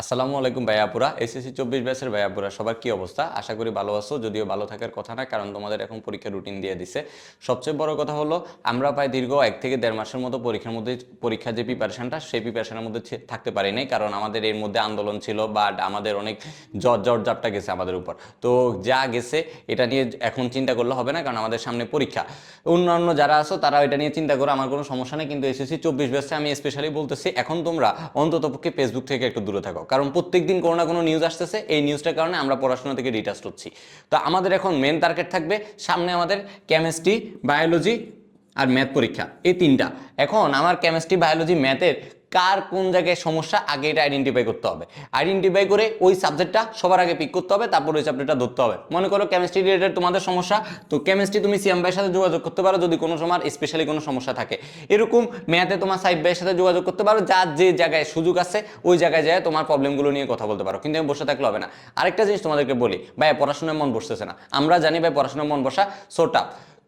আসসালামু আলাইকুম ভাইয়াপুরা এসএসসি চব্বিশ ব্যাচের ভাইয়াপুরা সবার কি অবস্থা? আশা করি ভালো আছো, যদিও ভালো থাকার কথা না, কারণ তোমাদের এখন পরীক্ষার রুটিন দিয়ে দিছে। সবচেয়ে বড় কথা হলো, আমরা প্রায় দীর্ঘ এক থেকে দেড় মাসের মতো পরীক্ষার মধ্যে, পরীক্ষার যে প্রিপারেশনটা সেই প্রিপারেশনের মধ্যে থাকতে পারি নাই, কারণ আমাদের এর মধ্যে আন্দোলন ছিল বা আমাদের অনেক জ্বর জ্বর জাপটা গেছে আমাদের উপর। তো যা গেছে, এটা নিয়ে এখন চিন্তা করলে হবে না, কারণ আমাদের সামনে পরীক্ষা। অন্যান্য যারা আছো তারা এটা নিয়ে চিন্তা করো, আমার কোনো সমস্যা নেই, কিন্তু এসএসসি চব্বিশ ব্যাচে আমি স্পেশালি বলতেছি, এখন তোমরা অন্তত পক্ষে ফেসবুক থেকে একটু দূরে থাকো। কারণ প্রত্যেক দিন কোনো না কোনো নিউজ আসতেছে। এই নিউজটার কারণে আমরা পড়াশোনা থেকে ডিটাস্ট হচ্ছি। তো আমাদের এখন মেন টার্গেট থাকবে সামনে আমাদের কেমিস্ট্রি বায়োলজি আর ম্যাথ পরীক্ষা। এই তিনটা। এখন আমার কেমিস্ট্রি বায়োলজি ম্যাথের কার কোন জায়গায় সমস্যা, আগে এটা আইডেন্টিফাই করতে হবে। আইডেন্টিফাই করে ওই সাবজেক্টটা সবার আগে পিক করতে হবে, তারপর ওই সাবজেক্টটা ধরতে হবে। মনে করো কেমিস্ট্রি রিলেটেড তোমাদের সমস্যা, তো কেমিস্ট্রি তুমি সিএম ভাইয়ের সাথে যোগাযোগ করতে পারো যদি কোনো সময় স্পেশালি কোনো সমস্যা থাকে। এরকম ম্যাথে তোমার সাইড ভাইয়ের সাথে যোগাযোগ করতে পারো, যার যে জায়গায় সুযোগ আছে, ওই জায়গায় যায় তোমার প্রবলেমগুলো নিয়ে কথা বলতে পারো। কিন্তু আমি বসে থাকলে হবে না। আরেকটা জিনিস তোমাদেরকে বলি ভাই পড়াশোনায় মন বসতেছে না। আমরা জানি ভাই পড়াশোনায় মন বসা সোটা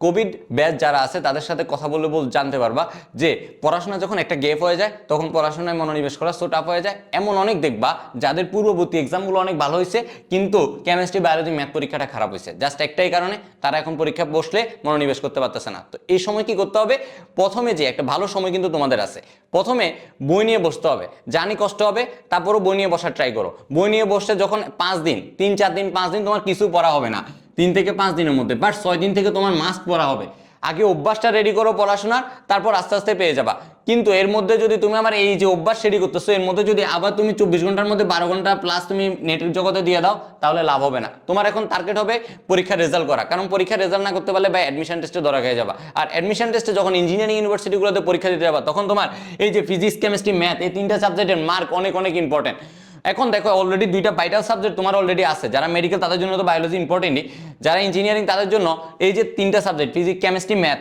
কোভিড ব্যাচ যারা আছে, তাদের সাথে কথা বলে বল জানতে পারবা যে পড়াশোনা যখন একটা গেপ হয়ে যায়, তখন পড়াশোনায় মনোনিবেশ করা সো টাফ হয়ে যায়। এমন অনেক দেখবা যাদের পূর্ববর্তী এক্সামগুলো অনেক ভালো হয়েছে, কিন্তু কেমিস্ট্রি বায়োলজি ম্যাথ পরীক্ষাটা খারাপ হয়েছে। জাস্ট একটাই কারণে তারা এখন পরীক্ষা বসলে মনোনিবেশ করতে পারতেছে না। তো এই সময় কি করতে হবে? প্রথমে যে একটা ভালো সময় কিন্তু তোমাদের আছে। প্রথমে বই নিয়ে বসতে হবে। জানি কষ্ট হবে, তারপরও বই নিয়ে বসার ট্রাই করো। বই নিয়ে বসতে যখন পাঁচ দিন, তিন, চার দিন, পাঁচ দিন তোমার কিছু পড়া হবে না। তিন থেকে পাঁচ দিনের মধ্যে বাট ছয় দিন থেকে তোমার মাস্ক পড়া হবে। আগে অভ্যাসটা রেডি করো পড়াশোনার, তারপর আস্তে আস্তে পেয়ে যাবা। কিন্তু এর মধ্যে যদি তুমি আমার এই যে অভ্যাস রেডি করতেছো, এর মধ্যে যদি আবার তুমি চব্বিশ ঘণ্টার মধ্যে বারো ঘণ্টা প্লাস তুমি নেটের জগতে দিয়ে দাও, তাহলে লাভ হবে না। তোমার এখন টার্গেট হবে পরীক্ষার রেজাল্ট করা। কারণ পরীক্ষার রেজাল্ট না করতে পারলে বা অ্যাডমিশন টেস্টে ধরা হয়ে যাবা। আর অ্যাডমিশন টেস্টে যখন ইঞ্জিনিয়ারিং ইউনিভার্সিটিগুলোতে পরীক্ষা দিতে যাবা, তখন তোমার এই যে ফিজিক্স কেমিস্ট্রি ম্যাথ এই তিনটা সাবজেক্টের মার্ক অনেক অনেক ইম্পর্টেন্ট এখন দেখো অলরেডি দুইটা ভাইটাল সাবজেক্ট তোমার অলরেডি আছে। যারা মেডিকেল তাদের জন্য তো বায়োলজি ইম্পর্টেন্টই যারা ইঞ্জিনিয়ারিং তাদের জন্য এই যে তিনটা সাবজেক্ট ফিজিক্স কেমিস্ট্রি ম্যাথ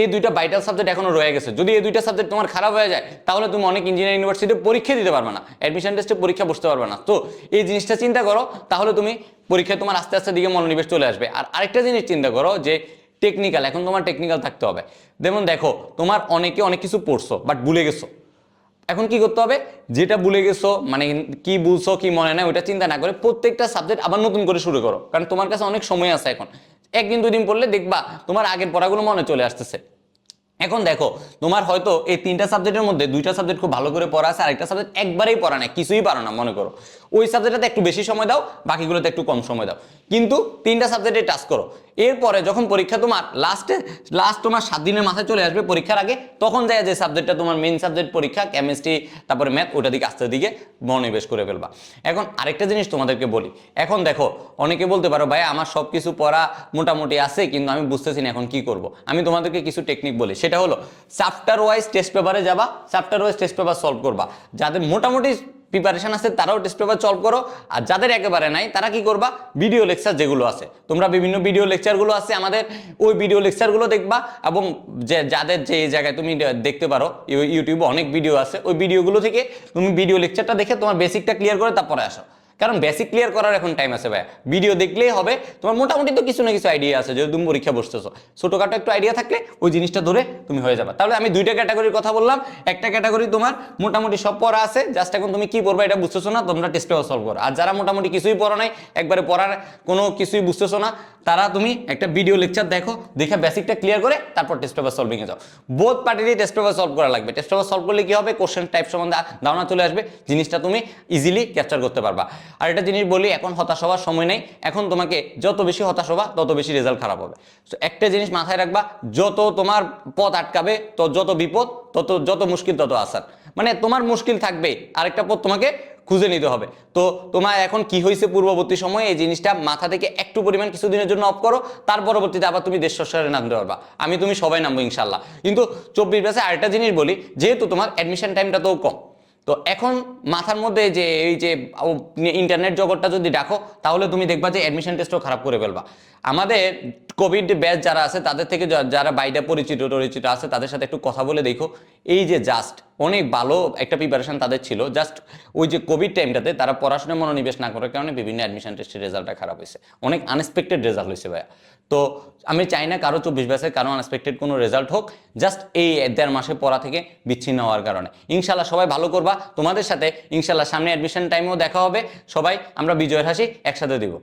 এই দুইটা ভাইটাল সাবজেক্ট এখনও রয়ে গেছে। যদি এই দুইটা সাবজেক্ট তোমার খারাপ হয়ে যায়, তাহলে তুমি অনেক ইঞ্জিনিয়ারিং ইউনিভার্সিটিতে পরীক্ষা দিতে পারবে না। অ্যাডমিশন টেস্টে পরীক্ষা বসতে পারবে না। তো এই জিনিসটা চিন্তা করো, তাহলে তুমি পরীক্ষায় তোমার আস্তে আস্তে দিকে মনোনিবেশ চলে আসবে। আর আরেকটা জিনিস চিন্তা করো যে টেকনিক্যাল এখন তোমার টেকনিক্যাল থাকতে হবে। যেমন দেখো, তোমার অনেকে অনেক কিছু পড়ছো বাট ভুলে গেছো। এখন কি করতে হবে? যেটা ভুলে গেছো মানে কি বুঝছ, কি মনে নাই ওটা চিন্তা না করে প্রত্যেকটা সাবজেক্ট আবার নতুন করে শুরু করো। কারণ তোমার কাছে অনেক সময় আছে এখন। একদিন দুদিন পড়লে দেখবা তোমার আগের পড়াগুলো মনে চলে আসতেছে। এখন দেখো, তোমার হয়তো এই তিনটা সাবজেক্টের মধ্যে দুইটা সাবজেক্ট খুব ভালো করে পড়া আছে, আরেকটা সাবজেক্ট একবারেই পড়া নাই, কিছুই পারো না, মনে করো। ওই সাবজেক্টটাতে একটু বেশি সময় দাও, বাকিগুলোতে একটু কম সময় দাও। কিন্তু তিনটা সাবজেক্টে টাচ করো। এরপরে যখন পরীক্ষা তোমার লাস্টে লাস্ট তোমার সাত দিনের মাথায় চলে আসবে পরীক্ষার আগে, তখন যায় যে সাবজেক্টটা তোমার মেন সাবজেক্ট পরীক্ষা কেমিস্ট্রি তারপরে ম্যাথ ওটা দিকে আস্তে দিকে মনোনিবেশ করে ফেলবা। এখন আরেকটা জিনিস তোমাদেরকে বলি, এখন দেখো, অনেকে বলতে পারো, ভাই, আমার সব কিছু পড়া মোটামুটি আছে, কিন্তু আমি বুঝতেছি না, এখন কি করব? আমি তোমাদেরকে কিছু টেকনিক বলি, সেটা হলো চ্যাপ্টার ওয়াইজ টেস্ট পেপারে যাবা chapter wise test paper solve করবা যাদের মোটামুটি প্রিপারেশন আছে, তারাও টেস্ট পেপার সলভ করো। আর যাদের একেবারে নাই, তারা কি করবা? ভিডিও লেকচার যেগুলো আছে। তোমরা বিভিন্ন ভিডিও লেকচারগুলো আছে আমাদের, ওই ভিডিও লেকচারগুলো দেখবা এবং যে, যাদের যে জায়গায় তুমি দেখতে পারো ইউটিউবে অনেক ভিডিও আছে, ওই ভিডিওগুলো থেকে তুমি ভিডিও লেকচারটা দেখে তোমার বেসিকটা ক্লিয়ার করে তারপরে আসো। কারণ বেসিক ক্লিয়ার করার এখন টাইম আছে ভাই ভিডিও দেখলেই হবে। তোমার মোটামুটি তো কিছু না কিছু আইডিয়া আছে যদি তুমি পরীক্ষা বসতেছো। ছোটোখাটো একটু আইডিয়া থাকলে ওই জিনিসটা ধরে তুমি হয়ে যাবে। তাহলে আমি দুইটা ক্যাটাগরির কথা বললাম। একটা ক্যাটাগরি তোমার মোটামুটি সব পড়া আছে জাস্ট এখন তুমি কি পড়বে এটা বুঝতেছো না, তোমরা টেস্ট পেপার সলভ করো। আর যারা মোটামুটি কিছুই পড়া নাই, একবারে পড়ার কোনো কিছুই বুঝতেছো না, তারা তুমি একটা ভিডিও লেকচার দেখো, দেখে বেসিকটা ক্লিয়ার করে তারপর টেস্ট পেপার সলভিংয়ে যাও। বোধ পার্টিরই টেস্ট পেপার সলভ করা লাগবে। টেস্ট পেপার সলভ করলে কি হবে? কোশ্চেন টাইপ সম্বন্ধে ধারণা চলে আসবে। জিনিসটা তুমি ইজিলি ক্যাপচার করতে পারবা। আর একটা জিনিস বলি, এখন হতাশ হওয়ার সময় নেই। এখন তোমাকে যত বেশি হতাশ হবা, তত বেশি রেজাল্ট খারাপ হবে। তো একটা জিনিস মাথায় রাখবা, যত তোমার পথ আটকাবে, তো যত বিপদ, তত, যত মুশকিল, তত আসার। মানে তোমার মুশকিল থাকবে আরেকটা পথ তোমাকে খুঁজে নিতে হবে। তো তোমার এখন কি হয়েছে পূর্ববর্তী সময়ে, এই জিনিসটা মাথা থেকে একটু পরিমাণ কিছুদিনের জন্য অফ করো, তার পরবর্তীতে আবার তুমি দেশ সংসারে নামতে পারবা। আমি তুমি সবাই নামবো, ইনশাল্লাহ। কিন্তু চব্বিশ ব্যাসে আরেকটা জিনিস বলি, যেহেতু তোমার অ্যাডমিশন টাইমটা তো কম তো এখন মাথার মধ্যে যে এই যে ইন্টারনেট জগৎটা যদি ডাকো, তাহলে তুমি দেখবা যে অ্যাডমিশন টেস্টও খারাপ করে ফেলবা। আমাদের কোভিড ব্যাচ যারা আছে, তাদের থেকে যারা বাইরে পরিচিত পরিচিত আছে, তাদের সাথে একটু কথা বলে দেখো। এই যে জাস্ট অনেক ভালো একটা প্রিপারেশন তাদের ছিল। জাস্ট ওই যে কোভিড টাইমটাতে তারা পড়াশোনায় মনোনিবেশ না করার কারণে বিভিন্ন অ্যাডমিশন টেস্টের রেজাল্টটা খারাপ হয়েছে। অনেক আনএক্সপেক্টেড রেজাল্ট হয়েছে ভাইয়া। তো আমি চাই না কারও চব্বিশ ব্যাচের কারও আনএক্সপেক্টেড কোনো রেজাল্ট হোক জাস্ট এই দেড় মাসে পড়া থেকে বিচ্ছিন্ন হওয়ার কারণে। ইনশাল্লাহ সবাই ভালো করবা। তোমাদের সাথে ইনশাল্লাহ সামনে অ্যাডমিশন টাইমেও দেখা হবে। সবাই আমরা বিজয়ের হাসি একসাথে দিব।